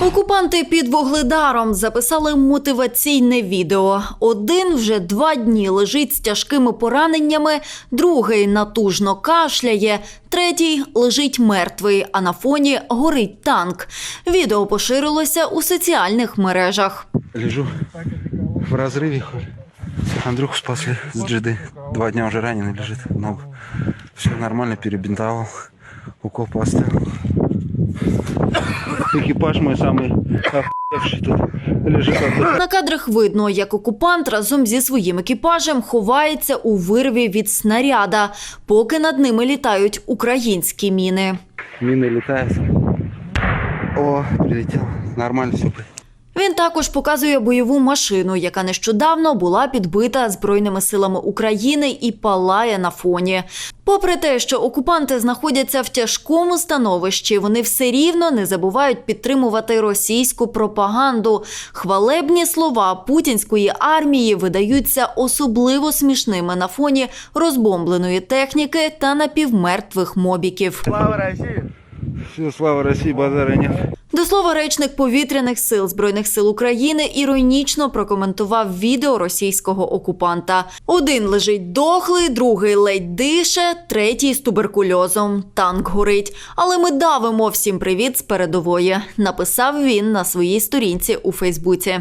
Окупанти під Вугледаром записали мотиваційне відео. Один вже два дні лежить з тяжкими пораненнями, другий натужно кашляє, третій лежить мертвий, а на фоні горить танк. Відео поширилося у соціальних мережах. Лежу в разрыве. Андрюху спасли с джиды. Два дня уже раненый лежит в ногу. Все нормально, перебинтовал. Укол поставил. Экипаж мой самый охуевший тут лежит. отдыхает. На кадрах видно, як окупант разом зі своїм екіпажем ховається у вирві від снаряда, поки над ними літають українські міни. Мины летают. О, прилетел. Нормально все. Він також показує бойову машину, яка нещодавно була підбита Збройними силами України і палає на фоні. Попри те, що окупанти знаходяться в тяжкому становищі, вони все рівно не забувають підтримувати російську пропаганду. Хвалебні слова путінської армії видаються особливо смішними на фоні розбомбленої техніки та напівмертвих мобіків. Слава России! Все, слава Росії, базара нет. До слова, речник повітряних сил збройних сил України іронічно прокоментував відео російського окупанта. Один лежить дохлий, другий ледь дише, третій з туберкульозом. Танк горить. Але ми давимо всім привіт з передової. Написав він на своїй сторінці у Фейсбуці.